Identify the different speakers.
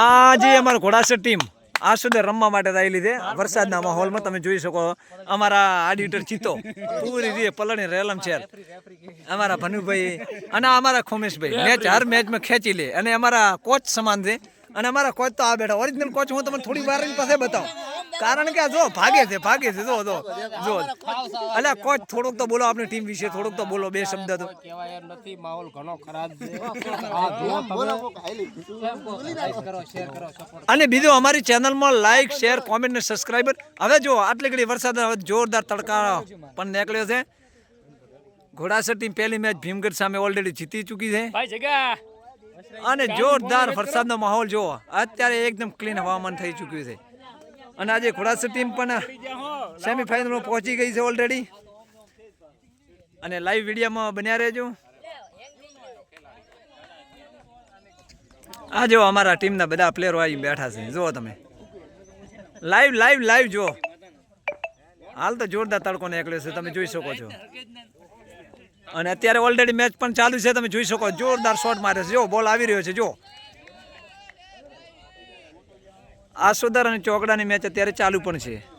Speaker 1: આ જે અમારું ઘોડાસર ટીમ આ સુધી રમવા માટે આવેલી છે? વરસાદના માહોલમાં તમે જોઈ શકો, અમારા આડિટર ચિત્તો પૂરી રીતે પલણી રેલમ છે. અમારા ભનુભાઈ અને અમારા ખોમેશભાઈ. મેચ, હર મેચમાં ખેંચી લે. અને અમારા કોચ સમાન છે. અને અમારા કોચ તો આ બેઠા. ઓરિજિનલ કોચ હું તમને થોડી વાર પાસે બતાવું. કારણ કે આ જો ભાગે છે ભાગે છે. જો જો જો. અલ્યા કોચ થોડુંક તો બોલો આપણી ટીમ વિશે થોડુંક તો બોલો બે શબ્દ તો.
Speaker 2: નથી માહોલ ઘણો ખરાબ છે. આ જુઓ તમે લાઈક કરો શેર કરો સપોર્ટ
Speaker 1: અને બીજું અમારી ચેનલમાં લાઈક શેર કોમેન્ટ ને સબસ્ક્રાઈબર હવે જો આટલી ઘડી વરસાદ જોરદાર તડકા પણ નીકળ્યો છે. ઘોડાસર ટીમ પહેલી મેચ ભીમગઢ સામે ઓલરેડી જીતી ચૂકી છે.
Speaker 3: ભાઈ જગા
Speaker 1: અને જોરદાર વરસાદનો માહોલ જુઓ. અત્યારે એકદમ ક્લીન હવામાન થઈ ચૂક્યું છે. અને આજે ઘોડાસર ટીમ પણ સેમીફાઇનલમાં પહોંચી ગઈ છે ઓલરેડી અને લાઈવ વિડીયોમાં બન્યા રહેજો. આ જો અમારા ટીમના બધા પ્લેયરો આવી બેઠા છે. જુઓ તમે. લાઈવ લાઈવ લાઈવ જો હાલ તો જોરદાર તડકો નીકળ્યો છે. તમે જોઈ શકો છો. અને અત્યારે ઓલરેડી મેચ પણ ચાલુ છે, તમે જોઈ શકો, જોરદાર શોટ મારે છે. જો બોલ આવી રહ્યો છે, જો. આ આસોદર અને ચોકડાની મેચ અત્યારે ચાલુ પણ છે.